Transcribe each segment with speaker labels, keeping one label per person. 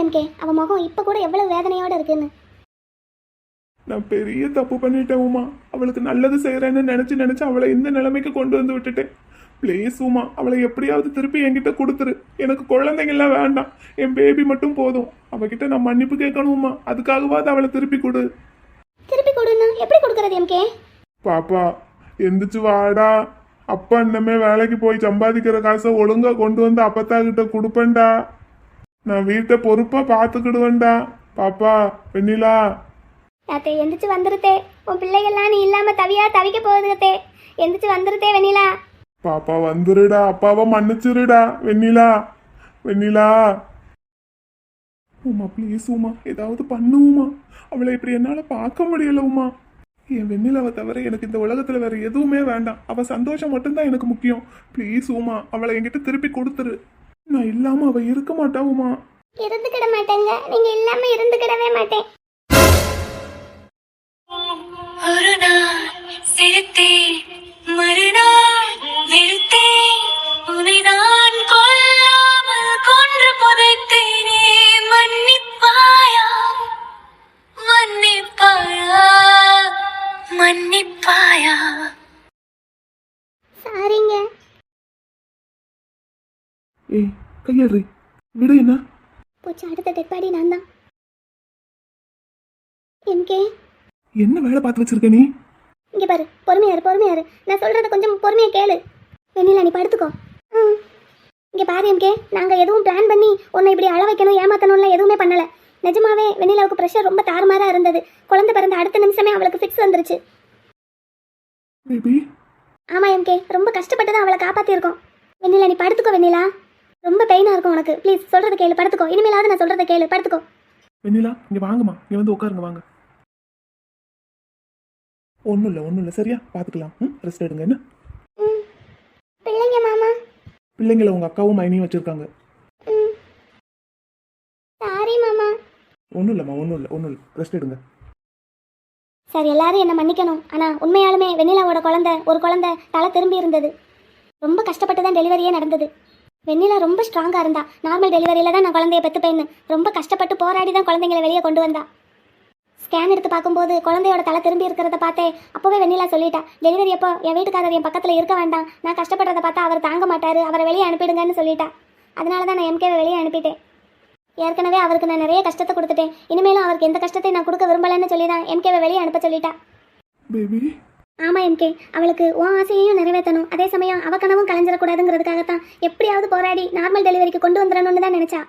Speaker 1: MK அவ முகம் இப்ப கூட எவ்வளவு வேதனையோட இருக்குன்னு.
Speaker 2: நான் பெரிய தப்பு பண்ணிட்டேன் உமா. அவளுக்கு நல்லது செய்யறேன்னு நினைச்சு நினைச்சு அவளை இந்த நிலைமைக்கு கொண்டு வந்து விட்டுட்டேன். ப்ளீஸ் உமா அவளை எப்படியாவது திருப்பி என்கிட்ட கொடுத்துரு. எனக்கு குழந்தைங்கெல்லாம் வேண்டாம். என் பேபி மட்டும் போதும். அவகிட்ட நான் மன்னிப்பு கேட்கணுமா அதுக்காகவாது அவளை திருப்பி கொடு.
Speaker 1: திருப்பி கொடுன்னா? எப்படி கொடுக்கறது எம்கே?
Speaker 2: பாப்பா எந்திரிச்சு வாடா. அப்பா இன்னமே வேலைக்கு போய் சம்பாதிக்கிற காசை ஒழுங்கா கொண்டு வந்து அப்பத்தா கிட்ட கொடுப்பேன்டா. நான் வீட்டை பொறுப்பா பார்த்துக்கிடுவேன்டா. பாப்பா வெண்ணிலா.
Speaker 1: அத்தே எந்திரிச்சு வந்துருத்தே. உன் பிள்ளைகள்லாம் நீ இல்லாம தவியா தவிக்க போகுதுத்தே எந்திரிச்சு வந்துருத்தே வெண்ணிலா.
Speaker 2: பாப்பா வந்துருடா. அப்பாவை மன்னிச்சிருடா வெண்ணிலா. வெண்ணிலா. உமா ப்ளீஸ் உமா ஏதாவது பண்ணு உமா. அவளை இப்படி என்னால பார்க்க முடியல உமா. என் வெண்ணிலாவை தவிர எனக்கு இந்த உலகத்துல வேற எதுவுமே வேண்டாம். அவ சந்தோஷம் மட்டும்தான் எனக்கு முக்கியம். ப்ளீஸ் உமா அவளை என்கிட்ட திருப்பி கொடுத்துரு. நான் இல்லாம அவ இருக்க மாட்டா உமா.
Speaker 1: இருந்துக்கிட மாட்டேங்க. நீங்க இல்லாம இருந்துக்கிடவே மாட்டேன்.
Speaker 3: ஒரு நாள் சிரித்தேன் மறுநாள் வெறுத்தேன்.
Speaker 2: ஏய் கையேறி விடு என்ன?
Speaker 1: போச்சு அடுத்த டெட்பாடி நான் தான் எம்கே?
Speaker 2: என்ன வேலை பார்த்து வச்சிருக்க நீ?
Speaker 1: இங்க பாரு பொறுமையா இரு பொறுமையா இரு. நான் சொல்றத கொஞ்சம் பொறுமையா கேளு. வெண்ணிலா நீ படுத்துக்கோ. இங்க பாரு எம்கே நாங்க எதுவும் பிளான் பண்ணி உன்னை இப்படி அழ வைக்கணும் ஏமாத்தணும்லாம் எதுவுமே பண்ணல. நிஜமாவே வெண்ணிலாவுக்கு ப்ரெஷர் ரொம்ப தாறுமாறா இருந்தது. குழந்தை பிறந்த அடுத்த நிமிஷமே அவளுக்கு ஃபிக்ஸ் வந்துருச்சு.
Speaker 2: பேபி
Speaker 1: ஆமா எம்கே ரொம்ப கஷ்டப்பட்டு தான் அவளை காப்பாத்திருக்கோம் வெண்ணிலா நீ படுத்துக்கோ வெண்ணிலா. ரொம்ப பெயினா இருக்கும் உனக்கு. ப்ளீஸ் சொல்றத கேளு படுத்துக்கோ. இனிமேலாவது நான் சொல்றத கேளு படுத்துக்கோ.
Speaker 2: வெண்ணிலா இங்க வாங்கம்மா. இங்க வந்து உட்காருங்க வாங்க. ஒன்றும் இல்லை ஒன்றும் இல்லை. சரியா? பார்த்துக்கலாம் ம் ரெஸ்ட் எடுங்க என்ன?
Speaker 1: பிள்ளைங்க மாமா.
Speaker 2: பிள்ளைங்களை உங்க அக்காவும் மைனியும் வச்சிருக்காங்க.
Speaker 1: சாரி மாமா.
Speaker 2: ஒன்றும் இல்லைம்மா ஒன்றும் இல்லை ஒன்றும் இல்லை. ரெஸ்ட் எடுங்க.
Speaker 1: சார் எல்லாரும் என்ன மன்னிக்கணும். ஆனால் உண்மையாலுமே வெண்ணிலாவோட குழந்தை ஒரு குழந்தை தலை திரும்பி இருந்தது. ரொம்ப கஷ்டப்பட்டு தான் டெலிவரியே நடந்தது. வெண்ணிலா ரொம்ப ஸ்ட்ராங்காக இருந்தா. நார்மல் டெலிவரியில் தான் நான் குழந்தைய பெற்றுப்பேன்னு ரொம்ப கஷ்டப்பட்டு போராடி தான் குழந்தைங்களை வெளியே கொண்டு வந்தா. ஸ்கேன் எடுத்து பார்க்கும்போது குழந்தையோட தலை திரும்பி இருக்கிறத பார்த்தே அப்போவே வெண்ணிலா சொல்லிட்டா டெலிவரி அப்போ என் வீட்டுக்காரர் என் பக்கத்தில் இருக்க வேண்டாம். நான் கஷ்டப்படுறத பார்த்தா அவர் தாங்க மாட்டார். அவரை வெளியே அனுப்பிடுங்கன்னு சொல்லிட்டா. அதனால தான் நான் எம்கேவை வெளியே அனுப்பிட்டேன். ஏற்கனவே அவருக்கு நான் நிறைய கஷ்டத்தை கொடுத்துட்டேன். இனிமேலும் அவருக்கு எந்த கஷ்டத்தையும் நான் கொடுக்க விரும்பலைன்னு சொல்லி தான் எம்கேவை வெளியே அனுப்ப சொல்லிட்டா.
Speaker 2: பேபி
Speaker 1: ஆமாம் எம்கே. அவளுக்கு உன் ஆசையையும் நிறைவேற்றணும். அதே சமயம் அவ கனவும் கலைஞ்சிடக்கூடாதுங்கிறதுக்காகத்தான் எப்படியாவது போராடி நார்மல் டெலிவரிக்கு கொண்டு வந்துடணும்னு தான் நினச்சா.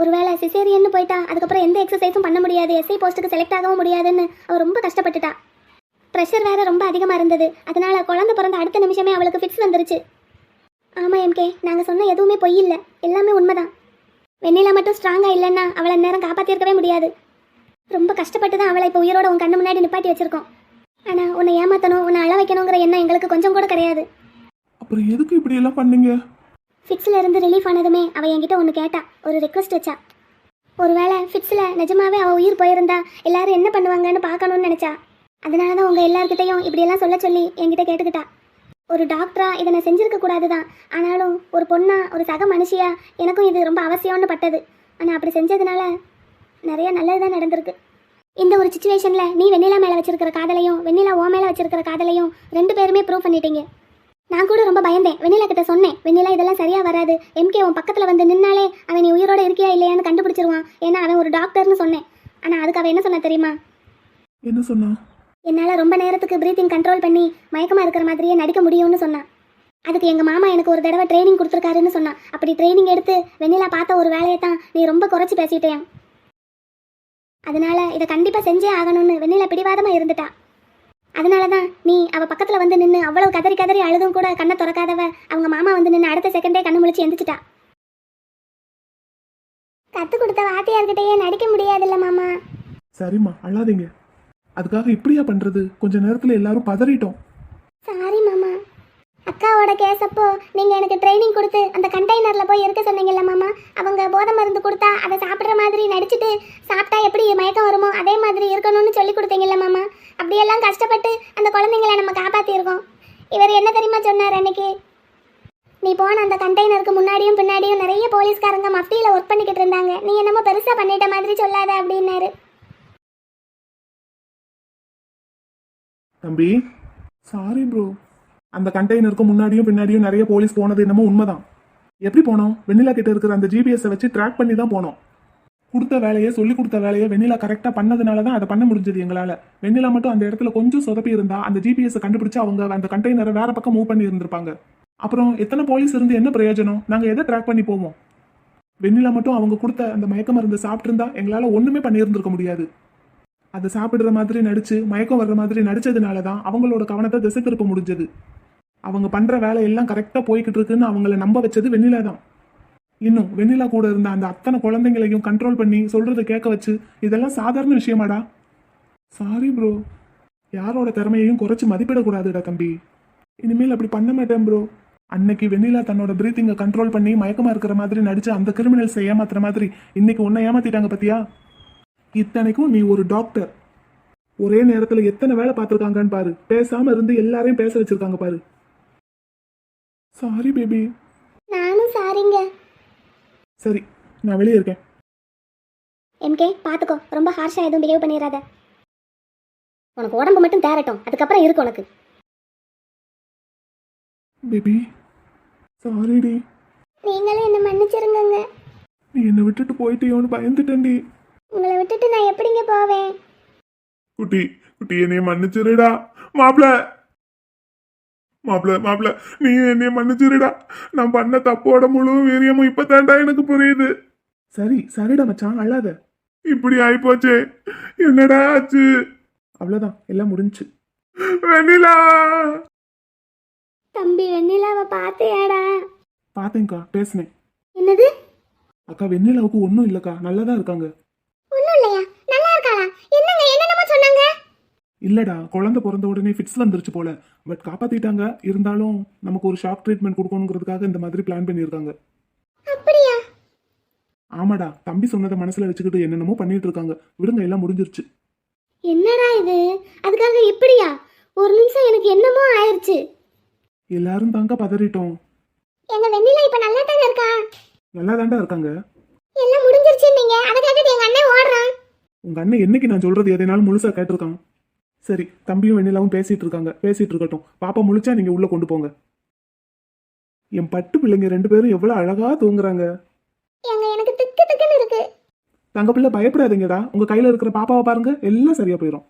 Speaker 1: ஒருவேளை சிசேரியன்னு போயிட்டா அதுக்கப்புறம் எந்த எக்ஸசைஸும் பண்ண முடியாது. எஸ்ஐ போஸ்ட்டுக்கு செலக்ட் ஆகவும் முடியாதுன்னு அவள் ரொம்ப கஷ்டப்பட்டுட்டா. ப்ரெஷர் வேற ரொம்ப அதிகமாக இருந்தது. அதனால குழந்தை பிறந்த அடுத்த நிமிஷமே அவளுக்கு ஃபிக்ஸ் வந்துருச்சு. ஆமாம் எம்கே. நாங்கள் சொன்ன எதுவுமே பொய் இல்லை. எல்லாமே உண்மைதான். வெண்ணிலா மட்டும் ஸ்ட்ராங்காக இல்லைன்னா அவளை நேரம் காப்பாற்றிருக்கவே முடியாது. ரொம்ப கஷ்டப்பட்டு தான் அவளை இப்போ உயிரோட உன் கண்ணு முன்னாடி நிப்பாட்டி வச்சிருக்கோம். ஆனால் உன்னை ஏமாற்றணும் உன்னை அழ வைக்கணுங்கிற எண்ணம் எங்களுக்கு கொஞ்சம் கூட கிடையாது.
Speaker 2: அப்புறம் எதுக்கு இப்படி எல்லாம் பண்ணீங்க?
Speaker 1: ஃபிட்ஸில் இருந்து ரிலீஃப் ஆனதுமே அவள் என்கிட்ட ஒன்று கேட்டா ஒரு ரெக்வஸ்ட் வச்சா. ஒருவேளை ஃபிட்ஸில் நிஜமாவே அவள் உயிர் போயிருந்தா எல்லாரும் என்ன பண்ணுவாங்கன்னு பார்க்கணும்னு நினச்சா. அதனால தான் உங்கள் எல்லார்கிட்டையும் இப்படியெல்லாம் சொல்ல சொல்லி என்கிட்ட கேட்டுக்கிட்டா. ஒரு டாக்டரா இதை நான் செஞ்சிருக்க கூடாது தான் ஆனாலும் ஒரு பொண்ணா ஒரு சக மனுஷியா எனக்கும் இது ரொம்ப அவசியம்னு பட்டது. ஆனால் அப்படி செஞ்சதுனால நிறைய நல்லது தான் நடந்திருக்கு. இந்த ஒரு சுச்சுவேஷனில் நீ வெண்ணிலா மேலே வச்சிருக்கிற காதலையும் வெண்ணிலா ஓ மேலே வச்சிருக்கிற காதலையும் ரெண்டு பேருமே ப்ரூவ் பண்ணிட்டீங்க. நான் கூட ரொம்ப பயந்தேன். வெண்ணிலா கிட்ட சொன்னேன். வெண்ணிலா இதெல்லாம் சரியா வராது. எம்கே உன் பக்கத்துல வந்து நின்னாலே அவன் நீ உயிரோட இருக்கியா இல்லையான்னு கண்டுபிடிச்சிருவான். ஏன்னா அவன் ஒரு டாக்டர்னு சொன்னேன். ஆனா அதுக்கு அவன் என்ன சொன்னா தெரியுமா?
Speaker 2: என்ன சொன்னா?
Speaker 1: என்னால ரொம்ப நேரத்துக்கு பிரீத்திங் கண்ட்ரோல் பண்ணி மயக்கமா இருக்கிற மாதிரியே நடிக்க முடியும்னு சொன்னான். அதுக்கு எங்க மாமா எனக்கு ஒரு தடவை ட்ரைனிங் கொடுத்துருக்காருன்னு சொன்னான். அப்படி ட்ரைனிங் எடுத்து வெண்ணிலா பார்த்த ஒரு வேலையை தான் நீ ரொம்ப குறைச்சி பேசிட்டேன். அதனால இதை கண்டிப்பாக செஞ்சே ஆகணும்னு வெண்ணில பிடிவாதமா இருந்துட்டா. அதனால தான் நீ அவள் பக்கத்தில் வந்து நின்று அவ்வளோ கதறி கதறி அழுதும் கூட கண்ணை திறக்காதவ அவங்க மாமா வந்து நின்று அடுத்த செகண்டே கண்ணு முழிச்சு எந்திரிச்சிட்டா. கத்து கொடுத்த வாத்தியார்கிட்டயே நடிக்க முடியாதுல்ல மாமா.
Speaker 2: சரிம்மா அழாதீங்க. அதுக்காக இப்படியா பண்றது? கொஞ்ச நேரத்துல எல்லாரும் பதறிட்டோம்.
Speaker 1: அக்காவோட கேஸ் அப்போ நீங்க எனக்கு ட்ரைனிங் கொடுத்து அந்த கண்டெய்னர்ல போய் இருக்க சொன்னீங்கல்ல மாமா அவங்க போதை மருந்து கொடுத்தா அதை சாப்பிட்ற மாதிரி நடிச்சுட்டு சாப்பிட்டா எப்படி மயக்கம் வருமோ அதே மாதிரி இருக்கணும்னு சொல்லி கொடுத்தீங்கல்ல மாமா. அப்படியெல்லாம் கஷ்டப்பட்டு அந்த குழந்தைங்கள நம்ம காப்பாற்றிருக்கோம் இவர் என்ன தெரியுமா சொன்னார் அன்னைக்கு? நீ போன அந்த கண்டெய்னருக்கு முன்னாடியும் பின்னாடியும் நிறைய போலீஸ்காரங்க மஃப்டியில் ஒர்க் பண்ணிக்கிட்டு இருந்தாங்க. நீ என்னமோ பெருசாக பண்ணிட்ட மாதிரி சொல்லாத அப்படின்னாரு.
Speaker 2: தம்பி சாரி ப்ரோ அந்த கண்டெய்னருக்கு முன்னாடியும் பின்னாடியும் நிறைய போலீஸ் போனது என்னமோ உண்மைதான். எப்படி போனோம்? வெண்ணிலா கிட்ட இருக்கிற அந்த ஜிபிஎஸ்ஸை வச்சு ட்ராக் பண்ணி தான் போனோம். கொடுத்த வேலையை சொல்லி கொடுத்த வேலையை வெண்ணிலா கரெக்டாக பண்ணதுனால தான் அதை பண்ண முடிஞ்சது எங்களால். வெண்ணிலா மட்டும் அந்த இடத்துல கொஞ்சம் சொதப்பி இருந்தா அந்த ஜிபிஎஸ் கண்டுபிடிச்சு அவங்க அந்த கண்டெய்னரை வேற பக்கம் மூவ் பண்ணி இருந்திருப்பாங்க. அப்புறம் எத்தனை போலீஸ் இருந்து என்ன பிரயோஜனம்? நாங்கள் எதை ட்ராக் பண்ணி போவோம்? வெண்ணிலா மட்டும் அவங்க கொடுத்த அந்த மயக்க மருந்து சாப்பிட்டிருந்தா எங்களால் ஒன்றுமே பண்ணியிருந்திருக்க முடியாது. அதை சாப்பிடுற மாதிரி நடிச்சு மயக்கம் வர்ற மாதிரி நடிச்சதுனால தான் அவங்களோட கவனத்தை திசை திருப்ப முடிஞ்சது. அவங்க பண்ற வேலை எல்லாம் கரெக்டா போய்கிட்டு இருக்குன்னு அவங்கள நம்ப வச்சது வெண்ணிலா தான். இன்னும் வெண்ணிலா கூட இருந்த அந்த அத்தனை குழந்தைங்களையும் கண்ட்ரோல் பண்ணி சொல்றதை கேட்க வச்சு இதெல்லாம் சாதாரண விஷயமாடா? சாரி ப்ரோ யாரோட திறமையையும் குறைச்சு மதிப்பிடக்கூடாதுடா தம்பி. இனிமேல் அப்படி பண்ண மாட்டேன் ப்ரோ அன்னைக்கு வெண்ணிலா தன்னோட பிரீத்திங்கை கண்ட்ரோல் பண்ணி மயக்கமா இருக்கிற மாதிரி நடிச்சு அந்த கிரிமினல்ஸை ஏமாத்துற மாதிரி இன்னைக்கு உன்னை ஏமாத்திட்டாங்க பத்தியா? இத்தனைக்கும் நீ ஒரு டாக்டர் ஒரே நேரத்துல எத்தனை வேலை பார்த்துருக்காங்கன்னு பாரு. பேசாம இருந்து எல்லாரையும் பேச வச்சிருக்காங்க பாரு. சாரி பேபி
Speaker 1: நானும் சாரிங்க
Speaker 2: சரி நான் வெளியே இருக்கேன்.
Speaker 1: எம்கே பார்த்துக்கோ. ரொம்ப ஹார்ஷாக எதுவும் பிஹேவ் பண்ணிடாத உனக்கு உடம்பு மட்டும் தேரட்டும் அதுக்கப்புறம் இருக்கு உனக்கு.
Speaker 2: பேபி சாரிடி
Speaker 1: நீங்களும் என்ன மன்னிச்சிருங்கங்க.
Speaker 2: நீ என்னை விட்டுட்டு போயிட்டியோன்னு பயந்துட்டேன்டி.
Speaker 1: உங்களை விட்டுட்டு நான் எப்படிங்க போவேன்?
Speaker 2: குட்டி குட்டி என்னைய மன்னிச்சிருடா. மாப்பிள. மாப்பிள மாப்பிள நீ என்னைய மன்னிச்சிருடா. நான் பண்ண தப்போட முழு வீரியமும் இப்பதான்டா எனக்கு புரியுது. சரி சரிடா மச்சான் அழாத. இப்படி ஆயிப்போச்சே. என்னடா ஆச்சு? அவ்வளவுதான் எல்லாம் முடிஞ்சுச்சு வெண்ணிலா.
Speaker 1: தம்பி வெண்ணிலாவை பார்த்தியாடா?
Speaker 2: பாத்தேங்க்கா பேசினேன்.
Speaker 1: என்னது?
Speaker 2: அக்கா வெண்ணிலாவுக்கு ஒன்றும் இல்லக்கா நல்லா தான் இருக்காங்க
Speaker 1: ஒன்றும் இல்லையா நல்லா இருக்காளா என்னங்க என்னென்னமோ சொன்னாங்க
Speaker 2: இல்லடா குழந்தை பிறந்த உடனே ஃபிட்ஸ் வந்துருச்சு போல. பட் காப்பாத்திட்டாங்க. இருந்தாலும் நமக்கு ஒரு ஷாக் ட்ரீட்மெண்ட் கொடுக்கணுங்கிறதுக்காக இந்த மாதிரி பிளான் பண்ணியிருக்காங்க.
Speaker 1: அப்படியா?
Speaker 2: ஆமாடா தம்பி சொன்னதை மனசுல வச்சுக்கிட்டு என்னென்னமோ பண்ணிட்டு இருக்காங்க விடுங்க எல்லாம் முடிஞ்சிருச்சு.
Speaker 1: என்னடா இது? அதுக்காக இப்படியா? ஒரு நிமிஷம் எனக்கு என்னமோ ஆயிருச்சு.
Speaker 2: எல்லாரும் தாங்க பதறிட்டோம்.
Speaker 1: எங்க வெண்ணிலா இப்ப நல்லா தானே இருக்கா?
Speaker 2: நல்லா தாண்டா இருக்காங்க.
Speaker 1: எல்லாம் முடிஞ்சிருச்சு நீங்க அதை கேட்டுட்டு எங்க அண்ணன் ஓடுறான்.
Speaker 2: உங்க அண்ணன் என்னைக்கு நான் சொல்றது எதைனாலும் முழுசா கேட்டிருக்கான். சரி தம்பியும் வெண்ணிலாவும் பேசிட்டு இருக்காங்க. பேசிட்டு இருக்கட்டும். பாப்பா முழிச்சா நீங்க உள்ள கொண்டு போங்க. என் பட்டு பிள்ளைங்க ரெண்டு பேரும் எவ்வளவு அழகா தூங்குறாங்க.
Speaker 1: எனக்கு திக்கு திக்குன்னு இருக்கு.
Speaker 2: தங்க பிள்ளை பயப்படாதீங்கடா. உங்க கையில இருக்கிற பாப்பாவை பாருங்க. எல்லாம் சரியா போயிடும்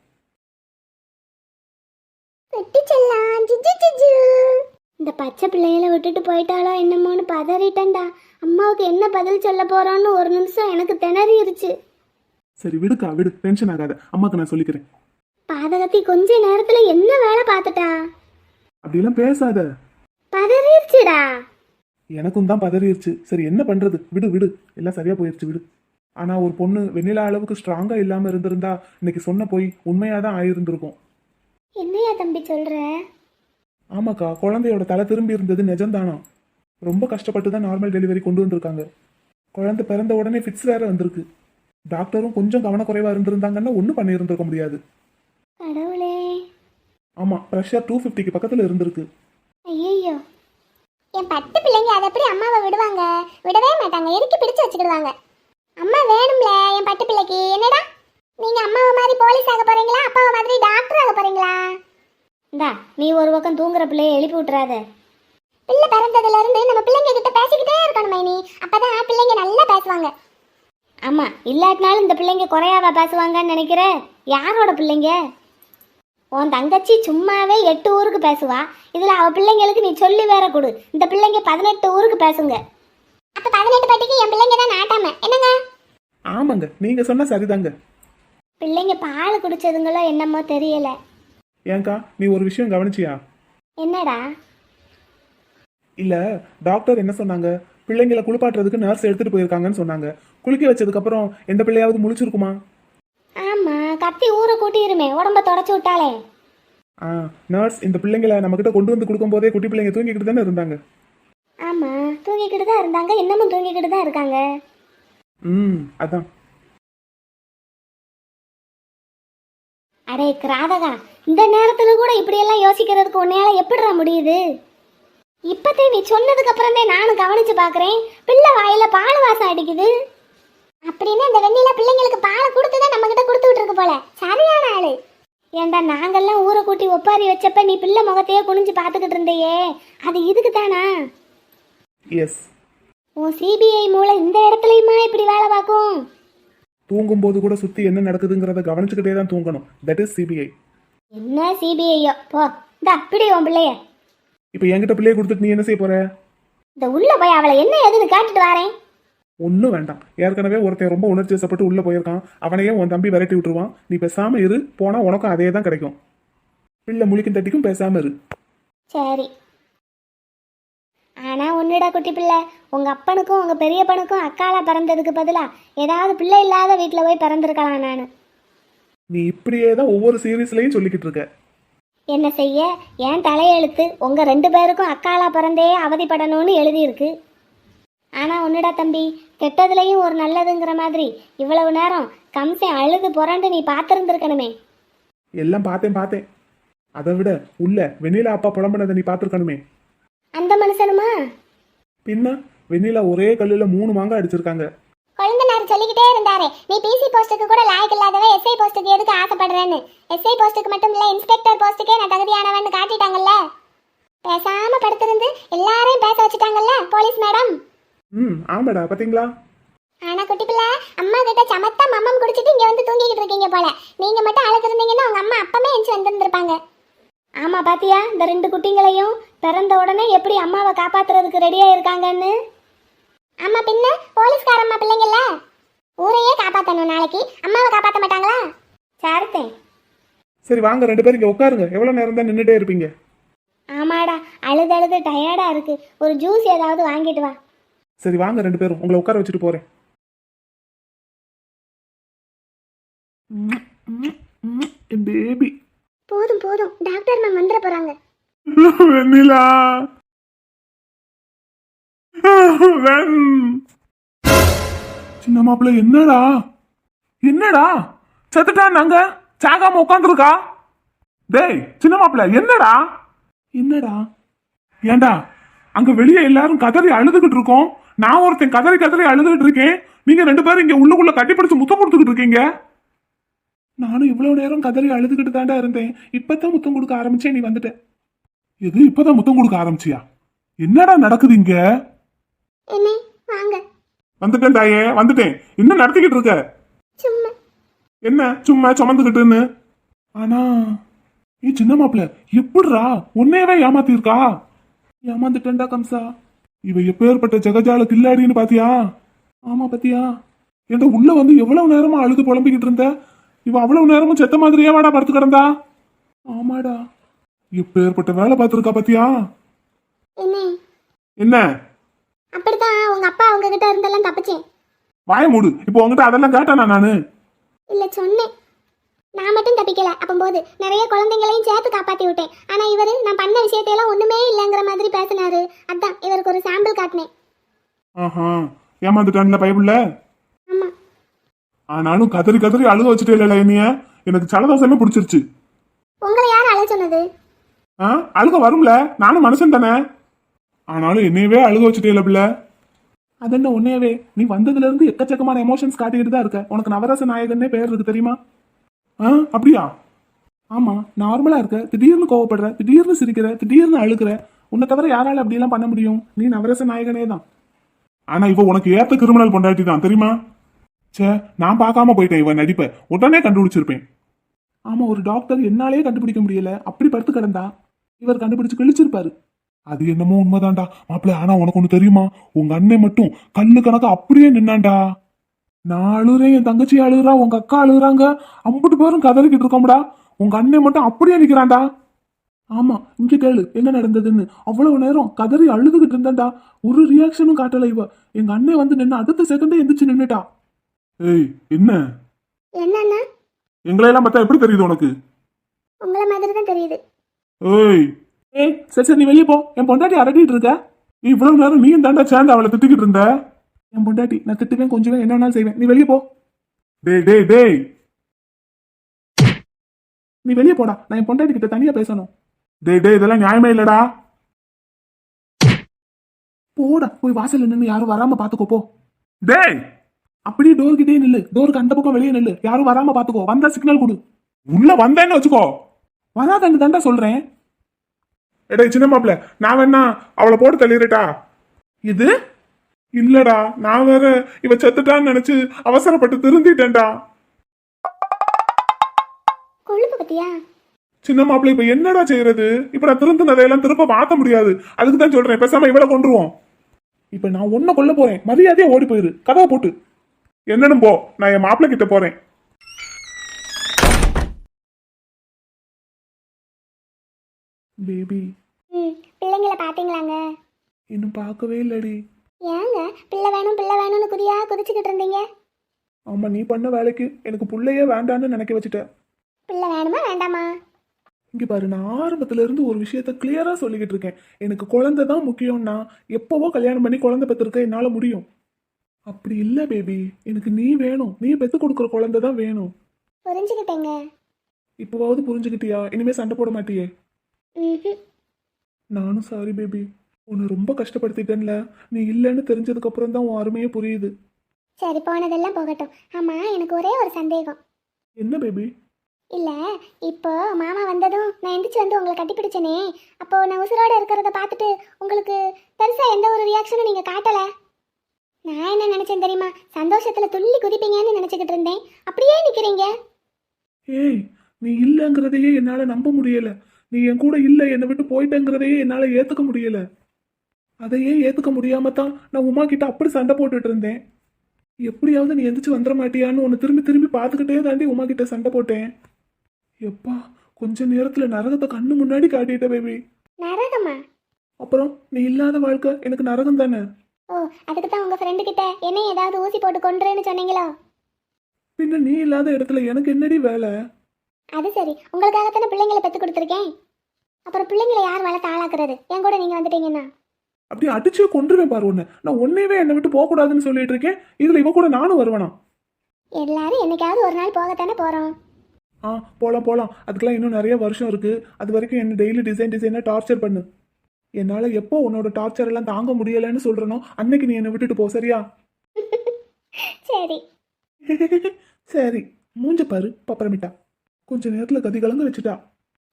Speaker 1: இந்த பச்சை பிள்ளைகளை விட்டுட்டு போயிட்டாலோ என்னமோன்னு பதறிட்டேன்டா. அம்மாவுக்கு என்ன பதில் சொல்ல போறோன்னு ஒரு நிமிஷம் எனக்கு திணறிருச்சு.
Speaker 2: சரி விடுக்கா விடு. டென்ஷன் ஆகாத. அம்மாக்கு நான் சொல்லிக்கிறேன்.
Speaker 1: பாதகத்தி கொஞ்ச நேரத்துல என்ன வேலை பார்த்துட்டா?
Speaker 2: அப்படிலாம் பேசாத.
Speaker 1: பதறிருச்சுடா
Speaker 2: எனக்கும் தான் பதறிடுச்சு. சரி என்ன பண்றது? விடு விடு. எல்லாம் சரியா போயிருச்சு விடு. ஆனா ஒரு பொண்ணு வெண்ணிலா அளவுக்கு ஸ்ட்ராங்கா இல்லாம இருந்திருந்தா இன்னைக்கு சொன்ன போய் உண்மையா தான் ஆயிருந்திருக்கும்.
Speaker 1: என்னையா தம்பி சொல்ற?
Speaker 2: ஆமாக்கா குழந்தையோட தலை திரும்பி இருந்தது நிஜம்தானா? ரொம்ப கஷ்டப்பட்டு தான் நார்மல் டெலிவரி கொண்டு வந்திருக்காங்க. குழந்தை பிறந்த உடனே ஃபிட்ஸ் வேற வந்திருக்கு. டாக்டரும் கொஞ்சம் கவனக்குறைவா இருந்திருந்தாங்கன்னா ஒன்றும் பண்ணியிருந்திருக்க முடியாது.
Speaker 1: கடவுளே.
Speaker 2: ஆமா ப்ரெஷர் டூ ஃபிஃப்டிக்கு பக்கத்துல இருந்திருக்கு.
Speaker 1: ஐயோ என் பத்து பிள்ளைங்க அதை எப்படி அம்மாவை விடுவாங்க? விடவே மாட்டாங்க. எதுக்கு பிடிச்சு வச்சுக்கிடுவாங்க. அம்மா வேணும்ல என் பட்டு பிள்ளைக்கு. என்னடா? நீங்க அம்மாவை மாதிரி போலீஸ் ஆக போறீங்களா? அப்பாவை மாதிரி டாக்டர் ஆக போறீங்களா? இந்தா நீ ஒரு பக்கம் தூங்குற பிள்ளைய எழுப்பி விட்டுறாத. பிள்ளை பிறந்ததுல இருந்து நம்ம பிள்ளைங்க கிட்ட பேசிக்கிட்டே இருக்கணும் மைனி. அப்பதான் பிள்ளைங்க நல்லா பேசுவாங்க. ஆமா இல்லாட்டினாலும் இந்த பிள்ளைங்க குறையாவா பேசுவாங்கன்னு நினைக்கிற? யாரோட பிள்ளைங்க? உன் தங்கச்சி சும்மாவே எட்டு ஊருக்கு பேசுவா. இதுல அவ பிள்ளைங்களுக்கு நீ சொல்லி வேற கொடு. இந்த பிள்ளைங்க பதினெட்டு ஊருக்கு பேசுங்க. அப்ப பதினெட்டு பாட்டிக்கு என் பிள்ளைங்க தான் நாட்டாம. என்னங்க?
Speaker 2: ஆமாங்க நீங்க சொன்னா சரிதாங்க.
Speaker 1: பிள்ளைங்க பால் குடிச்சதுங்களோ என்னமோ தெரியல.
Speaker 2: ஏன்க்கா நீ ஒரு விஷயம் கவனிச்சியா?
Speaker 1: என்னடா?
Speaker 2: இல்ல டாக்டர் என்ன சொன்னாங்க? பிள்ளைங்களை குளிப்பாட்டுறதுக்கு நர்ஸ் எடுத்துட்டு போயிருக்காங்கன்னு சொன்னாங்க. குளிக்க வச்சதுக்கு அப்புறம் எந்த பிள்ளையாவது முழிச்சிருக்குமா?
Speaker 1: கத்தி ஊரை கூட்டிருமே உடம்ப தொடச்சு விட்டாலே.
Speaker 2: ஆ நர்ஸ் இந்த பிள்ளைங்களை நம்ம கிட்ட கொண்டு வந்து கொடுக்கும் போதே குட்டி பிள்ளைங்க தூங்கிக்கிட்டு தானே இருந்தாங்க?
Speaker 1: ஆமா தூங்கிக்கிட்டு தான் இருந்தாங்க இன்னமும் தூங்கிக்கிட்டு தான் இருக்காங்க.
Speaker 2: ம் அதான்.
Speaker 1: அடே கிராதகா இந்த நேரத்துல கூட இப்படியெல்லாம் யோசிக்கிறதுக்கு உன்னையால எப்படிடா முடியுது? இப்பத்தே நீ சொன்னதுக்கு அப்புறமே நானும் கவனிச்சு பார்க்கறேன் பிள்ளை வாயில பால் வாசம் அடிக்குது. அப்படின்னு இந்த வெண்ணில பிள்ளைங்களுக்கு பாலை கொடுத்துதான் நம்ம கிட்ட கொடுத்து விட்டுருக்கு போல சரியான ஆளு ஏண்டா நாங்கெல்லாம் ஊரை கூட்டி ஒப்பாரி வச்சப்ப நீ பிள்ளை முகத்தையே குனிஞ்சு பார்த்துக்கிட்டு இருந்தையே. அது இதுக்கு தானா
Speaker 2: எஸ்
Speaker 1: உன் சிபிஐ மூளை இந்த இடத்துலயுமா இப்படி வேலை பார்க்கும்?
Speaker 2: தூங்கும்போது கூட சுத்தி என்ன நடக்குதுங்கிறத கவனிச்சுக்கிட்டே தான் தூங்கணும். தட் இஸ் சிபிஐ
Speaker 1: என்ன சிபிஐயோ போ இந்த அப்படி உன் பிள்ளைய.
Speaker 2: இப்போ என்கிட்ட பிள்ளைய கொடுத்துட்டு நீ என்ன செய்ய போற?
Speaker 1: இந்த உள்ள போய் அவளை என்ன எதுன்னு காட்டிட்டு வரேன்.
Speaker 2: ஒன்றும் வேண்டாம். ஏற்கனவே ஒருத்தன் ரொம்ப உணர்ச்சி வசப்பட்டு உள்ள போயிருக்கான். அவனையே உன் தம்பி விரட்டி விட்டுருவான். நீ பேசாம இரு. போனா உனக்கும் அதே தான் கிடைக்கும். பிள்ளை முழிக்கும் தட்டிக்கும் பேசாம இரு.
Speaker 1: சரி. ஆனா ஒன்னுடா குட்டி பிள்ளை. உங்க அப்பனுக்கும் உங்க பெரியப்பனுக்கும் அக்காலா பிறந்ததுக்கு பதிலா ஏதாவது பிள்ளை இல்லாத வீட்டில் போய் பிறந்திருக்கலாம் நான்.
Speaker 2: நீ இப்படியே தான் ஒவ்வொரு சீரீஸ்லயும் சொல்லிக்கிட்டு இருக்க.
Speaker 1: என்ன செய்ய? என் தலையெழுத்து உங்க ரெண்டு பேருக்கும் அக்காலா பிறந்தே அவதிப்படணும்னு எழுதியிருக்கு. ஆனா ஒன்னுடா தம்பி கெட்டதுலயும் ஒரு நல்லதுங்கிற மாதிரி. இவ்வளவு நேரம் கம்சன் அழுது புரண்டு நீ பார்த்துருந்துருக்கணுமே.
Speaker 2: எல்லாம் பார்த்தேன் பார்த்தேன். அதை விட உள்ள வெண்ணிலா அப்பா புலம்புனதை நீ பார்த்துருக்கணுமே.
Speaker 1: அந்த மனுஷனுமா?
Speaker 2: பின்ன வெண்ணிலா ஒரே கல்லுல மூணு மாங்காய் அடிச்சிருக்காங்க.
Speaker 1: கொழுந்தனார் சொல்லிக்கிட்டே இருந்தாரு நீ பிசி போஸ்ட்டுக்கு கூட லாய்க்கு இல்லாதவ எஸ்ஐ போஸ்ட்டுக்கு எதுக்கு ஆசைப்படுறேன்னு? எஸ்ஐ போஸ்ட்டுக்கு மட்டும் இல்ல இன்ஸ்பெக்டர் போஸ்ட்டுக்கே நான் தகுதியானவன்னு காட்டிட்டாங்கல்ல? பேசாம படுத்திருந்து எல்லாரையும் பேச வச்சுட்டாங்கல்ல போலீஸ் மேடம்?
Speaker 2: ம் ஆமாடா பாத்தீங்களா?
Speaker 1: ஆனா குட்டி பிள்ளை அம்மா கிட்ட சமத்தா மம்மம் குடிச்சிட்டு இங்க வந்து தூங்கிக்கிட்டு இருக்கீங்க போல. நீங்க மட்டும் அழுதுருந்தீங்கன்னா உங்க அம்மா அப்பமே எஞ்சி வந்திருந்திருப்பாங்க. ஆமா பாத்தியா இந்த ரெண்டு குட்டிங்களையும் பிறந்த உடனே எப்படி அம்மாவை காப்பாத்துறதுக்கு ரெடியா இருக்காங்கன்னு ஆமா பின்ன போலீஸ்கார அம்மா பிள்ளைங்கல்ல ஊரையே காப்பாத்தணும் நாளைக்கு. அம்மாவை காப்பாத்த மாட்டாங்களா? சார்த்தேன்
Speaker 2: சரி வாங்க ரெண்டு பேரும் இங்க உட்காருங்க. எவ்வளவு நேரம் தான் நின்றுட்டே இருப்பீங்க?
Speaker 1: ஆமாடா அழுது அழுது டயர்டா இருக்கு. ஒரு ஜூஸ் ஏதாவது வாங்கிட்டு வா.
Speaker 2: சரி வாங்க ரெண்டு பேரும். உங்களை உட்கார வச்சுட்டு போறேன். பேபி
Speaker 1: போதும் போதும். டாக்டர் மேம் வந்துட போறாங்க.
Speaker 2: வெண்ணிலா. வெண். சின்ன மாப்பிள்ள என்னடா? என்னடா? செத்துட்டான் நாங்க சாகாம உட்காந்துருக்கா டேய் சின்ன மாப்பிள்ள என்னடா? என்னடா? ஏண்டா அங்க வெளியே எல்லாரும் கதறி அழுதுகிட்டு இருக்கோம். நான் ஒருத்தன் கதறி கதறி அழுதுகிட்டு இருக்கேன். நீங்க ரெண்டு பேரும் இங்க உள்ளுக்குள்ள கட்டிப்பிடிச்சு முத்தம் கொடுத்துக்கிட்டு இருக்கீங்க. நானும் இவ்வளவு நேரம் கதறி அழுதுகிட்டு தாண்டா இருந்தேன். இப்பதான் முத்தம் கொடுக்க ஆரம்பிச்சேன் நீ வந்துட்ட. எது இப்பதான் முத்தம் கொடுக்க ஆரம்பிச்சியா? என்னடா நடக்குது இங்க? வந்துட்டேன் தாயே வந்துட்டேன். என்ன நடத்திக்கிட்டு இருக்க? என்ன சும்மா சுமந்துகிட்டுன்னு? ஆனா ஏ சின்ன மாப்பிள்ள எப்படிரா உன்னையவே ஏமாத்திருக்கா ஏமாந்துட்டேன்டா கம்சா. இவ எப்பேற்பட்ட ஜெகஜால கில்லாடின்னு பாத்தியா? ஆமா பாத்தியா. என்கிட்ட உள்ள வந்து எவ்வளவு நேரமா அழுது புலம்பிக்கிட்டு இருந்த? இவ அவ்வளவு நேரமும் செத்த மாதிரியே வாடா படுத்து கிடந்தா? ஆமாடா. எப்பேற்பட்ட வேலை பார்த்திருக்கா பாத்தியா?
Speaker 1: என்ன? அப்படித்தான் உங்க அப்பா அவங்க கிட்ட இருந்தெல்லாம் தப்பிச்சேன்.
Speaker 2: வாய மூடு. இப்போ உங்ககிட்ட அதெல்லாம் கேட்டானா நானு?
Speaker 1: இல்ல சொன்னேன். நான் மட்டும் தப்பிக்கல. அப்பம்போது நிறைய குழந்தைங்களையும் சேர்த்து காப்பாத்தி விட்டேன். ஆனா இவரு நான் பண்ண விஷயத்தையெல்லாம் ஒண்ணுமே இல்லைங்கிற மாதிரி பேசினாரு. அதான் இவருக்கு ஒரு சாம்பிள் காட்டினேன்.
Speaker 2: ஆஹா ஏமாந்துட்டான்ல பயப்புள்ள?
Speaker 1: ஆமா.
Speaker 2: ஆனாலும் கதறி கதறி அழுக வச்சுட்டே இல்ல என்னைய. எனக்கு சலதோசமே பிடிச்சிருச்சு.
Speaker 1: உங்களை யார் அழ சொன்னது?
Speaker 2: ஆ அழுக வரும்ல. நானும் மனுஷன் தானே. ஆனாலும் என்னையவே அழுக வச்சுட்டே இல்ல பிள்ளை. அது என்ன உன்னையவே? நீ வந்ததுல இருந்து எக்கச்சக்கமான எமோஷன்ஸ் காட்டிக்கிட்டு தான் இருக்க. உனக்கு நவரச நாயகன்னே பேர் இருக்கு தெரியுமா? ஆ அப்படியா? ஆமா நார்மலா இருக்க. திடீர்னு கோவப்படுற திடீர்னு சிரிக்கிற திடீர்னு அழுகிற உன்னை தவிர யாரால அப்படியெல்லாம் பண்ண முடியும்? நீ நவரச நாயகனே தான். ஆனா இவ உனக்கு ஏத்த கிரிமினல் பொண்டாட்டி தான் தெரியுமா? ச்சே நான் பார்க்காம போயிட்டேன் இவன் நடிப்பை. உடனே கண்டுபிடிச்சிருப்பேன். ஆமா ஒரு டாக்டர் என்னாலே கண்டுபிடிக்க முடியல. அப்படி படுத்து கிடந்தா இவர் கண்டுபிடிச்சு கிழிச்சிருப்பாரு. அது என்னமோ உண்மைதான்டா. மாப்பிள்ள ஆனா உனக்கு ஒண்ணு தெரியுமா? உங்க அண்ணன் மட்டும் கண்ணு கணக்கு அப்படியே நின்னான்டா. நான் அழுறேன் என் தங்கச்சி அழுகுறா உங்க அக்கா அழுகுறாங்க அம்புட்டு பேரும் கதறிக்கிட்டு இருக்கோம்டா. உங்க அண்ணன் மட்டும் அப்படியே நிக்கிறான்டா. ஆமா இங்க கேளு என்ன நடந்ததுன்னு. அவ்வளவு நேரம் கதறி அழுதுகிட்டு இருந்தேன்டா. ஒரு ரியாக்ஷனும் காட்டல இவ. எங்க அண்ணன் வந்து நின்று அடுத்த செகண்டே எந்திரிச்சு நின்னுட்டா. ஏய் என்ன?
Speaker 1: என்னன்னா
Speaker 2: எங்களையெல்லாம் பார்த்தா எப்படி தெரியுது உனக்கு?
Speaker 1: உங்களை மாதிரி தான் தெரியுது.
Speaker 2: ஏய் ஏய் சரி சரி நீ வெளியே போ. என் பொண்டாட்டி அரட்டிட்டு இருக்க. இவ்வளவு நேரம் நீயும் தாண்டா சேர்ந்து அவளை திட்டிக்கிட்டு இருந்த? என் பொண்டாட்டி நான் திட்டுவேன் கொஞ்சம் என்ன வேணாலும் செய்வேன். நீ வெளியே போ. டேய் டேய் டேய். நீ வெளியே போடா. நான் என் பொண்டாட்டி கிட்ட தனியா பேசணும். டேய் டேய் இதெல்லாம் நியாயமே இல்லடா. போடா. போய் வாசல்ல நின்னு யாரும் வராம பாத்துக்கோ போ. டேய். அப்படியே டோர் கிட்டே நில்லு. டோருக்கு அந்த பக்கம் வெளியே நில்லு. யாரும் வராம பாத்துக்கோ. வந்தா சிக்னல் கொடு. உள்ள வந்தேன்னு வச்சுக்கோ. வராதன்னு தாண்டா சொல்றேன். எடே சின்ன மாப்பிள நான் வேணா அவளை போட்டு தள்ளிடுட்டா? இது இல்லடா நான் வேற இவ செத்துட்டான்னு நினைச்சு அவசரப்பட்டு திருந்திட்டேன்டா.
Speaker 1: கொழுப்பு பத்தியா?
Speaker 2: சின்ன மாப்பிள்ளை இப்ப என்னடா செய்யறது இப்ப நான் திருந்தினதையெல்லாம் திரும்ப மாத்த முடியாது. அதுக்கு தான் சொல்றேன் பேசாம இவளை கொண்டுருவோம் இப்ப நான் ஒன்ன கொல்ல போறேன். மரியாதையா ஓடி போயிரு. கதவை போட்டு. என்னன்னு போ. நான் என் மாப்பிள்ளை கிட்ட போறேன். பேபி.
Speaker 1: பிள்ளைங்கள பாத்தீங்களாங்க?
Speaker 2: இன்னும் பார்க்கவே இல்லடி.
Speaker 1: ஏங்க பிள்ளை வேணும் பிள்ளை வேணும்னு குதியா குதிச்சுக்கிட்டு இருந்தீங்க?
Speaker 2: ஆமா நீ பண்ண வேலைக்கு எனக்கு புள்ளையே வேண்டான்னு நினைக்க வச்சுட்ட.
Speaker 1: பிள்ளை வேணுமா வேண்டாமா?
Speaker 2: இங்க பாரு நான் ஆரம்பத்துல இருந்து ஒரு விஷயத்த கிளியரா சொல்லிக்கிட்டு இருக்கேன். எனக்கு குழந்தை தான் முக்கியம்னா எப்பவோ கல்யாணம் பண்ணி குழந்தை பெற்றிருக்க என்னால முடியும். அப்படி இல்ல பேபி எனக்கு நீ வேணும். நீ பெத்து கொடுக்குற குழந்தை தான் வேணும்.
Speaker 1: புரிஞ்சுக்கிட்டேங்க.
Speaker 2: இப்போவாவது புரிஞ்சுக்கிட்டியா? இனிமே சண்டை போட மாட்டியே. நானும் சாரி பேபி உன்னை ரொம்ப கஷ்டப்படுத்திட்டேன்ல. நீ இல்லைன்னு தெரிஞ்சதுக்கு அப்புறம் தான் உன் அருமையே புரியுது.
Speaker 1: சரி போனதெல்லாம் போகட்டும். ஆமா எனக்கு ஒரே ஒரு சந்தேகம்.
Speaker 2: என்ன பேபி
Speaker 1: இல்ல இப்போ மாமா வந்ததும் நான் எந்திரிச்சு வந்து உங்களை கட்டிப்பிடிச்சனே. அப்போ நான் உசுரோட இருக்கிறத பார்த்துட்டு உங்களுக்கு பெருசா எந்த ஒரு ரியாக்ஷனும் நீங்க காட்டல. நான் என்ன நினைச்சேன் தெரியுமா? சந்தோஷத்துல துள்ளி குதிப்பீங்கன்னு நினைச்சுக்கிட்டு இருந்தேன். அப்படியே நிக்கிறீங்க.
Speaker 2: ஏய் நீ இல்லைங்கிறதையே என்னால நம்ப முடியல. நீ என் கூட இல்லை என்னை விட்டு போயிட்டேங்கிறதையே என்னால ஏத்துக்க முடியல. அதையே ஏத்துக்க முடியாம தான் நான் உமா கிட்ட அப்படி சண்டை போட்டுட்டு இருந்தேன். எப்படியாவது நீ எந்திரிச்சு வந்துட மாட்டியான்னு உன்னை திரும்பி திரும்பி பார்த்துக்கிட்டே தாண்டி உமா கிட்ட சண்டை போட்டேன். எப்பா கொஞ்ச நேரத்துல நரகத்தை கண்ணு முன்னாடி காட்டிட்ட பேபி
Speaker 1: நரகமா?
Speaker 2: அப்புறம் நீ இல்லாத வாழ்க்கை எனக்கு நரகம் தானே?
Speaker 1: ஓ அதுக்கு தான் உங்க ஃப்ரெண்டு கிட்ட என்ன ஏதாவது ஊசி போட்டு கொண்டுறேன்னு சொன்னீங்களோ?
Speaker 2: பின்ன நீ இல்லாத இடத்துல எனக்கு என்னடி வேலை?
Speaker 1: அது சரி உங்களுக்காகத்தானே பிள்ளைங்களை பெற்று கொடுத்துருக்கேன். அப்புறம் பிள்ளைங்களை யார் வளர்த்து ஆளாக்குறது? என் கூட நீங்க வந்துட்டீங்கன்னா?
Speaker 2: அப்படி அடிச்சே கொன்றுவேன் பாரு உன்னை. நான் உன்னையவே என்னை விட்டு போக கூடாதுன்னு சொல்லிட்டு இருக்கேன் இதுல இவ கூட நானும் வருவேனா?
Speaker 1: எல்லாரும் என்னைக்காவது ஒரு நாள் போகத்தானே போறோம்.
Speaker 2: ஆ போலாம் போலாம். அதுக்கெல்லாம் இன்னும் நிறைய வருஷம் இருக்கு. அது வரைக்கும் என்ன டெய்லி டிசைன் டிசைனாக டார்ச்சர் பண்ணு. என்னால் எப்போ உன்னோட டார்ச்சர் எல்லாம் தாங்க முடியலைன்னு சொல்றனோ அன்னைக்கு நீ என்னை விட்டுட்டு போ சரியா?
Speaker 1: சரி.
Speaker 2: சரி. மூஞ்ச பாரு பப்பரமிட்டா. கொஞ்ச நேரத்தில் கதி கலங்க வச்சுட்டா.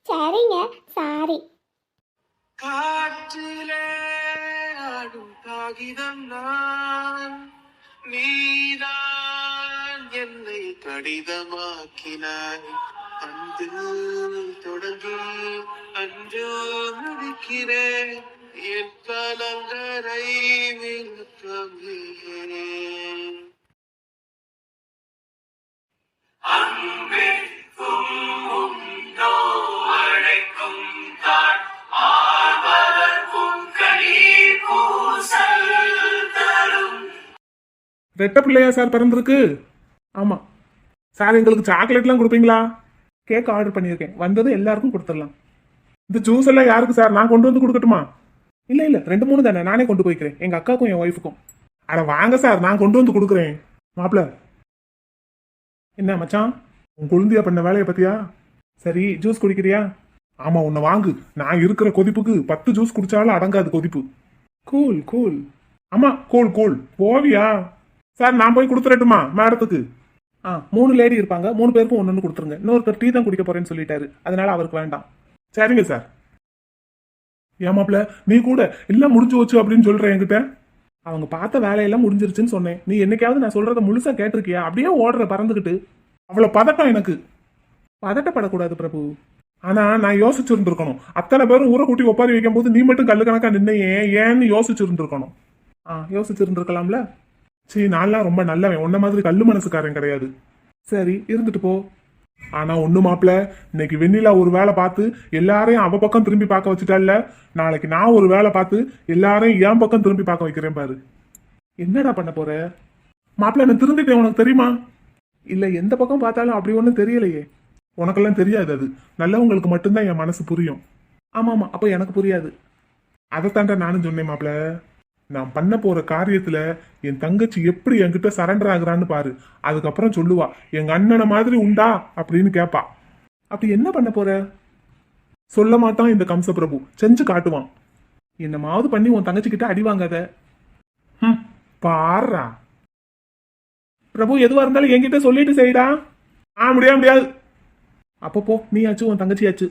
Speaker 1: சரிங்க சாரி.
Speaker 4: காற்றிலே காகிதம் நான் நீதான் என்னை கடிதமாக்கினாய். அன்று தொடங்கி அன்று முடிக்கிறேன். என் கலங்கரை அன்பே
Speaker 2: ரெட்ட பிள்ளையா சார் பிறந்திருக்கு ஆமாம் சார் எங்களுக்கு சாக்லேட்லாம் கொடுப்பீங்களா? கேக் ஆர்டர் பண்ணியிருக்கேன். வந்தது எல்லாருக்கும் கொடுத்துடலாம். இந்த ஜூஸ் எல்லாம் யாருக்கு சார்? நான் கொண்டு வந்து கொடுக்கட்டுமா? இல்லை இல்லை. ரெண்டு மூணு தானே. நானே கொண்டு போய்க்கிறேன். எங்கள் அக்காவுக்கும் என் ஒய்ஃபுக்கும் அட வாங்க சார். நான் கொண்டு வந்து கொடுக்குறேன். மாப்பிள என்ன மச்சான்? உன் குழந்தையா பண்ண வேலையை பத்தியா சரி ஜூஸ் குடிக்கிறியா? ஆமா உன்னை வாங்கு. நான் இருக்கிற கொதிப்புக்கு பத்து ஜூஸ் குடிச்சாலும் அடங்காது கொதிப்பு. Cool cool. ஆமா கூல் கூல். போவியா? சார் நான் போய் கொடுத்துறட்டுமா மேடத்துக்கு? ஆ மூணு லேடி இருப்பாங்க. மூணு பேருக்கும் ஒன்று ஒன்று கொடுத்துருங்க. இன்னொருத்தர் டீ தான் குடிக்க போறேன்னு சொல்லிட்டாரு. அதனால அவருக்கு வேண்டாம். சரிங்க சார். ஏமாப்ல நீ கூட எல்லாம் முடிஞ்சு வச்சு அப்படின்னு சொல்ற என்கிட்ட? அவங்க பார்த்த வேலையெல்லாம் முடிஞ்சிருச்சுன்னு சொன்னேன். நீ என்னைக்காவது நான் சொல்றத முழுசா கேட்டிருக்கியா? அப்படியே ஓடுற பறந்துக்கிட்டு அவ்வளவு பதட்டம் எனக்கு. பதட்டப்படக்கூடாது பிரபு. ஆனா நான் யோசிச்சிருந்திருக்கணும். அத்தனை பேரும் ஊரை கூட்டி ஒப்பாரி வைக்கும் போது நீ மட்டும் கல்லு கணக்கா நின்னையே ஏன்னு யோசிச்சிருந்திருக்கணும். ஆ யோசிச்சிருந்திருக்கலாம்ல? சரி நான்லாம் ரொம்ப நல்லவன். உன்ன மாதிரி கல்லு மனசுக்காரன் கிடையாது. சரி இருந்துட்டு போ. ஆனா ஒண்ணு மாப்பிள இன்னைக்கு வெண்ணிலா ஒரு வேலை பார்த்து எல்லாரையும் அவ பக்கம் திரும்பி பார்க்க வச்சுட்டால நாளைக்கு நான் ஒரு வேலை பார்த்து எல்லாரையும் என் பக்கம் திரும்பி பார்க்க வைக்கிறேன் பாரு. என்னடா பண்ண போற? மாப்பிள்ள நான் திருந்திட்டேன். உனக்கு தெரியுமா? இல்ல எந்த பக்கம் பார்த்தாலும் அப்படி ஒன்றும் தெரியலையே. உனக்கெல்லாம் தெரியாது அது. நல்லவங்களுக்கு மட்டும்தான் என் மனசு புரியும். ஆமா ஆமா அப்போ எனக்கு புரியாது. அதைத்தாண்டா நானும் சொன்னேன் மாப்பிள்ள நான் பண்ண போற காரியத்துல என் தங்கச்சி எப்படி என்கிட்ட சரண்டர் ஆகுறான்னு பாரு. அதுக்கப்புறம் சொல்லுவா எங்க அண்ணனை மாதிரி உண்டா? அப்படின்னு கேப்பா. அப்படி என்ன பண்ண போற? சொல்ல மாட்டான் இந்த கம்ச பிரபு செஞ்சு காட்டுவான். என்னமாவது பண்ணி உன் தங்கச்சி கிட்ட அடி வாங்காத. ம் பாரா. பிரபு எதுவா இருந்தாலும் என்கிட்ட சொல்லிட்டு செய்டா. ஆ முடியாது முடியாது. அப்போ போ நீயாச்சு உன் தங்கச்சியாச்சு.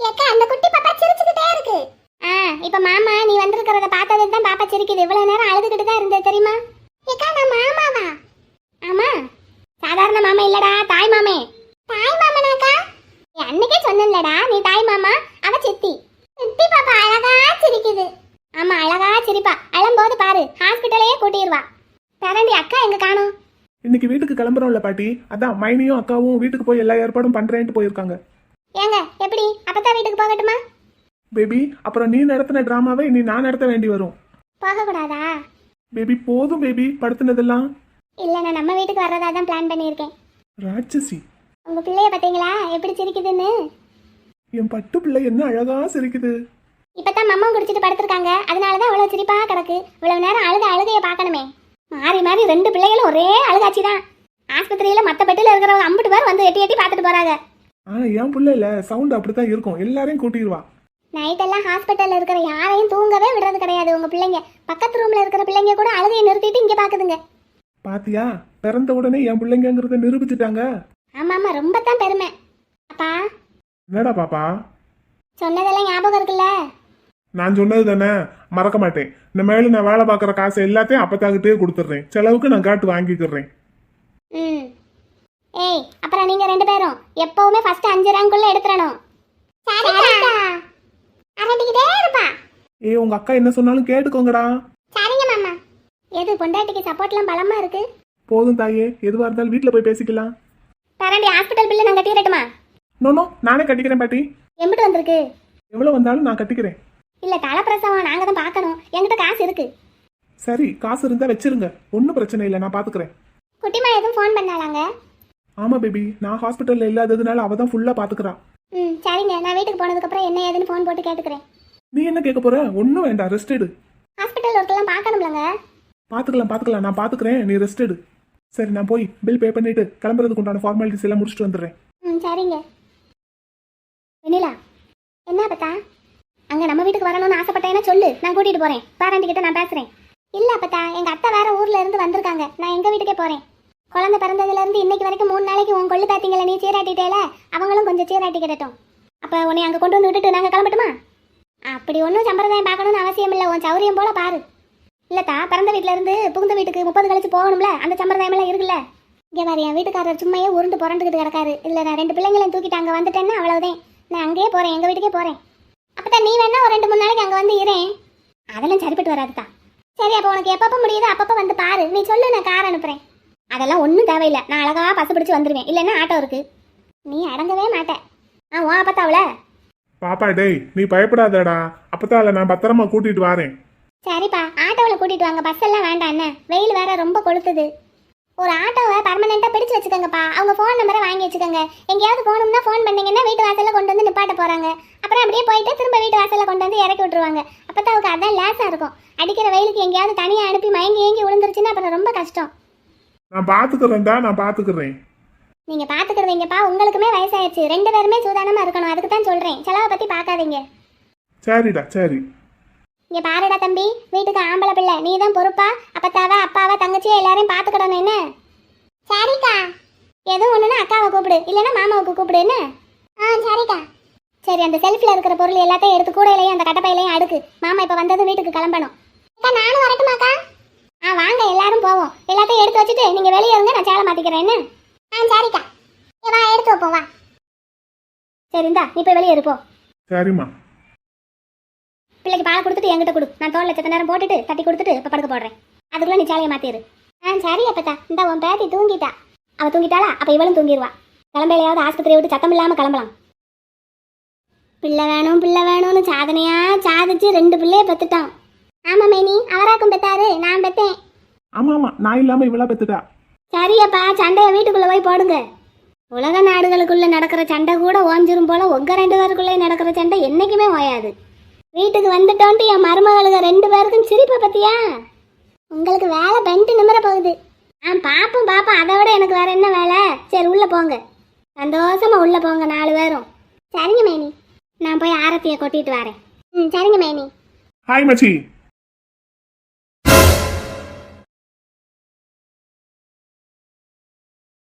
Speaker 1: ஆச்சு அந்த குட்டி பாப்பா சிரிச்சுக்கிட்டே இருக்கு ஆ இப்ப மாமா நீ வந்திருக்கிறத பார்த்ததுக்கு தான் பாப்பா சிரிக்குது. இவ்வளவு நேரம் அழுதுகிட்டு தான் இருந்தது தெரியுமா? ஏக்கா நான் மாமாவா? ஆமா. சாதாரண மாமா இல்லடா தாய் மாமே. தாய் மாமனாக்கா? அன்னைக்கே சொன்னேன்லடா நீ தாய் மாமா அவ சித்தி. சித்தி பாப்பா அழகா சிரிக்குது. ஆமா அழகா சிரிப்பா. அழும்போது பாரு ஹாஸ்பிட்டலையே கூட்டிடுவா பரண்டி அக்கா எங்க காணோம்?
Speaker 2: இன்னைக்கு வீட்டுக்கு கிளம்புறோம்ல பாட்டி. அதான் மைனியும் அக்காவும் வீட்டுக்கு போய் எல்லா ஏற்பாடும் பண்றேன்ட்டு போயிருக்காங்க.
Speaker 1: ஏங்க எப்படி? அப்பதான் வீட்டுக்கு போகட்டுமா?
Speaker 2: பேபி அப்புறம் நீ நடத்தின டிராமாவை நீ நான் நடத்த வேண்டி வரும்.
Speaker 1: போகக்கூடாதா?
Speaker 2: பேபி போதும் பேபி படுத்தினதெல்லாம்.
Speaker 1: இல்ல நான் நம்ம வீட்டுக்கு வர்றதா தான் பிளான் பண்ணியிருக்கேன்.
Speaker 2: ராட்சசி.
Speaker 1: உங்க பிள்ளைய பாத்தீங்களா? எப்படி சிரிக்குதுன்னு?
Speaker 2: என் பட்டு பிள்ளை என்ன அழகா சிரிக்குது.
Speaker 1: இப்பதான் மம்மம் குடிச்சிட்டு படுத்திருக்காங்க. அதனாலதான் அவ்வளவு சிரிப்பா கிடக்கு. இவ்வளவு நேரம் அழுத அழுகைய பார்க்கணுமே. மாறி மாறி ரெண்டு பிள்ளைகளும் ஒரே அழுகாச்சி தான். ஆஸ்பத்திரியில மத்த பெட்டில இருக்கிறவங்க அம்புட்டு பேர் வந்து எட்டி எட்டி பார்த்துட்டு போறாங்க.
Speaker 2: ஆனா என் பிள்ளை இல்ல. சவுண்ட் அப்படித்தான் இருக்கும். எல்லாரையும் கூட்டிடுவா.
Speaker 1: நைட் எல்லாம் ஹாஸ்பிட்டல்ல இருக்கிற யாரையும் தூங்கவே விடுறது கிடையாது. உங்க பிள்ளைங்க பக்கத்து ரூம்ல இருக்கிற பிள்ளைங்க கூட அழுகையை நிறுத்திட்டு இங்க பாக்குதுங்க.
Speaker 2: பாத்தியா? பிறந்த உடனே என் பிள்ளைங்கிறத நிரூபிச்சுட்டாங்க.
Speaker 1: ஆமா ஆமா ரொம்ப தான் பெருமை. அப்பா
Speaker 2: என்னடா பாப்பா?
Speaker 1: சொன்னதெல்லாம் ஞாபகம் இருக்குல்ல?
Speaker 2: நான் சொன்னது தானே? மறக்க மாட்டேன். இந்த மேலும் நான் வேலை பார்க்குற காசு எல்லாத்தையும் அப்பத்தாக்கிட்டே கொடுத்துட்றேன். செலவுக்கு நான் காட்டு வாங்கிக்கிறேன்.
Speaker 1: ம். ஏய் அப்புறம் நீங்க ரெண்டு பேரும் எப்பவுமே ஃபர்ஸ்ட் அஞ்சு ரேங்க்குள்ள எடுத்துறணும் சரிக்கா. அரண்டிக்கிட்டே இருப்பா.
Speaker 2: ஏ உங்க அக்கா என்ன சொன்னாலும் கேட்டுக்கோங்கடா.
Speaker 1: சரிங்க மாமா. எது பொண்டாட்டிக்கு சப்போர்ட்லாம் பலமா இருக்கு?
Speaker 2: போதும் தாயே எதுவா இருந்தாலும் வீட்டில் போய் பேசிக்கலாம்.
Speaker 1: பரண்டி ஹாஸ்பிட்டல் பில்லு நான் கட்டிடட்டுமா?
Speaker 2: நோனோ நானே கட்டிக்கிறேன் பாட்டி.
Speaker 1: எம்பிட்டு வந்திருக்கு?
Speaker 2: எவ்வளோ வந்தாலும் நான் கட்டிக்கிறேன்.
Speaker 1: இல்ல தலைப்பிரசவம் நாங்க தான் பார்க்கணும். என்கிட்ட காசு இருக்கு.
Speaker 2: சரி காசு இருந்தா வச்சிருங்க. ஒன்றும் பிரச்சனை இல்லை நான் பாத்துக்கிறேன்.
Speaker 1: குட்டிமா எதுவும் ஃபோன் பண்ணாலாங்க?
Speaker 2: ஆமா பேபி நான் ஹாஸ்பிட்டல்ல இல்லாததுனால அவ தான் ஃபுல்லா பாத்துக்கிறா.
Speaker 1: ம் சரிங்க. நான் வீட்டுக்கு போனதுக்கு அப்புறம் என்ன ஏதுன்னு ஃபோன் போட்டு கேட்டுக்கிறேன்.
Speaker 2: நீ என்ன கேட்க போற? ஒன்றும் வேண்டாம். ரெஸ்ட் எடு.
Speaker 1: ஹாஸ்பிட்டல் ஒர்க்கெல்லாம் பார்க்கணும்லங்க.
Speaker 2: பாத்துக்கலாம் பாத்துக்கலாம் நான் பாத்துக்கிறேன் நீ ரெஸ்ட் எடு. சரி நான் போய் பில் பே பண்ணிட்டு கிளம்புறதுக்கு உண்டான ஃபார்மாலிட்டிஸ் எல்லாம் முடிச்சுட்டு வந்துடுறேன்.
Speaker 1: ம் சரிங்க. வெண்ணிலா என்ன அப்பத்தா? அங்க நம்ம வீட்டுக்கு வரணும்னு ஆசைப்பட்டேன்னா சொல்லு. நான் கூட்டிட்டு போறேன். பேரண்டி கிட்ட நான் பேசுறேன். இல்ல அப்பத்தா எங்க அத்தை வேற ஊர்ல இருந்து வந்திருக்காங்க. நான் எங்க வீட்டுக்கே போறேன். குழந்தை பிறந்ததுல இருந்து இன்னைக்கு வரைக்கும் மூணு நாளைக்கு உன் கொள்ளு பாத்தீங்களா நீ சீராட்டிட்டேல அவங்களும் கொஞ்சம் சீராட்டி கிடட்டும். அப்ப உன்னை அங்க கொண்டு வந்து விட்டுட்டு நாங்க கிளம்பட்டுமா? அப்படி ஒன்றும் சம்பிரதாயம் பார்க்கணும்னு அவசியம் இல்லை உன் சௌரியம் போல பாரு. இல்லத்தா பிறந்த வீட்டிலேருந்து இருந்து புகுந்த வீட்டுக்கு முப்பது கழிச்சு போகணும்ல அந்த சம்பிரதாயம் எல்லாம் இருக்குல்ல. இங்கே பாரு என் வீட்டுக்காரர் சும்மையே உருண்டு புரண்டுக்கிட்டு கிடக்காரு. இல்லை நான் ரெண்டு பிள்ளைங்களையும் தூக்கிட்டு அங்கே வந்துட்டேன்னா அவ்வளவுதான். நான் அங்கேயே போகிறேன் எங்கள் வீட்டுக்கே போகிறேன் அப்பதான் நீ வேணா ஒரு ரெண்டு மூணு நாளைக்கு அங்கே வந்து இரேன் அதெல்லாம் சரிப்பட்டு வராதுதா சரி அப்போ உனக்கு எப்பப்போ முடியுதோ அப்பப்போ வந்து பாரு. நீ சொல்லு நான் கார் அனுப்புகிறேன் அதெல்லாம் ஒன்றும் தேவையில்லை. நான் அழகா பசு பிடிச்சு வந்துடுவேன் இல்லைன்னா ஆட்டோ இருக்கு. நீ அடங்கவே மாட்டேன் ஆ உன் அப்பத்தாவில்
Speaker 2: பாப்பா டேய் நீ பயப்படாதடா. அப்பதான் நான் பத்திரமா கூட்டிட்டு வரேன்.
Speaker 1: சரிப்பா ஆட்டோவில் கூட்டிட்டு வாங்க. பஸ் எல்லாம் வேண்டாம் என்ன? வெயில் வேற ரொம்ப கொளுத்துது. ஒரு ஆட்டோவை பர்மனெண்ட்டாக பிடிச்சு வச்சுக்கோங்கப்பா. அவங்க ஃபோன் நம்பரை வாங்கி வச்சுக்கோங்க. எங்கேயாவது போகணும்னா ஃபோன் பண்ணீங்கன்னா வீட்டு வாசல்ல கொண்டு வந்து நிப்பாட்ட போறாங்க. அப்புறம் அப்படியே போயிட்டு திரும்ப வீட்டு வாசல்ல கொண்டு வந்து இறக்கி விட்டுருவாங்க. அப்பதான் அவருக்கு அதான் லேசாக இருக்கும். அடிக்கிற வெயிலுக்கு எங்கேயாவது தனியாக அனுப்பி மயங்கி ஏங்கி விழுந்துருச்சுன்னா அப்புறம் ரொம்ப கஷ்டம்.
Speaker 2: நான் பாத்துக்கிறேன்டா நான் பாத்துக்கிறேன்.
Speaker 1: நீங்க பாத்துக்கிறீங்கப்பா உங்களுக்குமே வயசாயிருச்சு ரெண்டு பேருமே சூதானமா இருக்கணும் அதுக்கு தான் சொல்றேன். செலவை பத்தி பார்க்காதீங்க
Speaker 2: சரிடா சரி.
Speaker 1: இங்க பாருடா தம்பி வீட்டுக்கு ஆம்பளை பிள்ளை. நீ தான் பொறுப்பா அப்பத்தாவ அப்பாவ தங்கச்சியை எல்லாரையும் பாத்துக்கிடணும் என்ன? சரிக்கா. எதுவும் ஒண்ணுன்னா அக்காவை கூப்பிடு. இல்லைன்னா மாமாவுக்கு கூப்பிடு என்ன? ஆ சரிக்கா. சரி அந்த செல்ஃப்ல இருக்கிற பொருள் எல்லாத்தையும் எடுத்து கூடையிலையும் அந்த கட்டப்பையிலையும் அடுக்கு. மாமா இப்ப வந்தது வீட்டுக்கு கிளம்பணும். அக்கா நானும் வரட்டுமாக்கா? ஆ வாங்க எல்லாரும் போவோம். எல்லாத்தையும் எடுத்து வச்சுட்டு நீங்க வெளியே இருங்க நான் சேலை மாத்திக்கிறேன் என்ன? ஆ சரிக்கா. ஏ, வா எடுத்து வைப்போம் வா. சரி இந்தா நீ போய் வெளியே இருப்போம்
Speaker 2: சரிம்மா.
Speaker 1: பிள்ளைக்கு பால் கொடுத்துட்டு என்கிட்ட கொடு. நான் தோல் லட்சத்த நேரம் போட்டுட்டு தட்டி கொடுத்துட்டு இப்போ படுக்க போடுறேன். அதுக்குள்ள நீ சாலையை மாத்திரு ஆ சரி அப்பத்தா. இந்த உன் பேத்தி தூங்கிட்டா. அவ தூங்கிட்டாளா? அப்ப இவளும் தூங்கிடுவா கிளம்பையிலையாவது ஆஸ்பத்திரியை விட்டு சத்தம் இல்லாம கிளம்பலாம். பிள்ளை வேணும் பிள்ளை வேணும்னு சாதனையா சாதிச்சு ரெண்டு பிள்ளைய பெத்துட்டான். ஆமா மேனி. அவராக்கும் பெத்தாரு நான் பெத்தேன்.
Speaker 2: ஆமா ஆமா. நான் இல்லாம இவளா பெத்துட்டா?
Speaker 1: சரியப்பா சண்டைய வீட்டுக்குள்ள போய் போடுங்க. உலக நாடுகளுக்குள்ள நடக்கிற சண்டை கூட ஓஞ்சிரும் போல உங்க ரெண்டு பேருக்குள்ளே நடக்கிற சண்டை என்னைக்குமே ஓயாது. வீட்டுக்கு வந்துட்டோன்ட்டு என் மருமகளுக ரெண்டு பேருக்கும் சிரிப்பை பத்தியா? உங்களுக்கு வேலை பெண்டு நிமிர போகுது. ஆ பாப்போம் பாப்போம். அதை விட எனக்கு வேற என்ன வேலை? சரி உள்ள போங்க. சந்தோஷமா உள்ள போங்க நாலு பேரும். சரிங்க மேனி. நான் போய் ஆரத்தியை கொட்டிட்டு வரேன். ம் சரிங்க மேனி.
Speaker 2: ஹாய் மச்சி.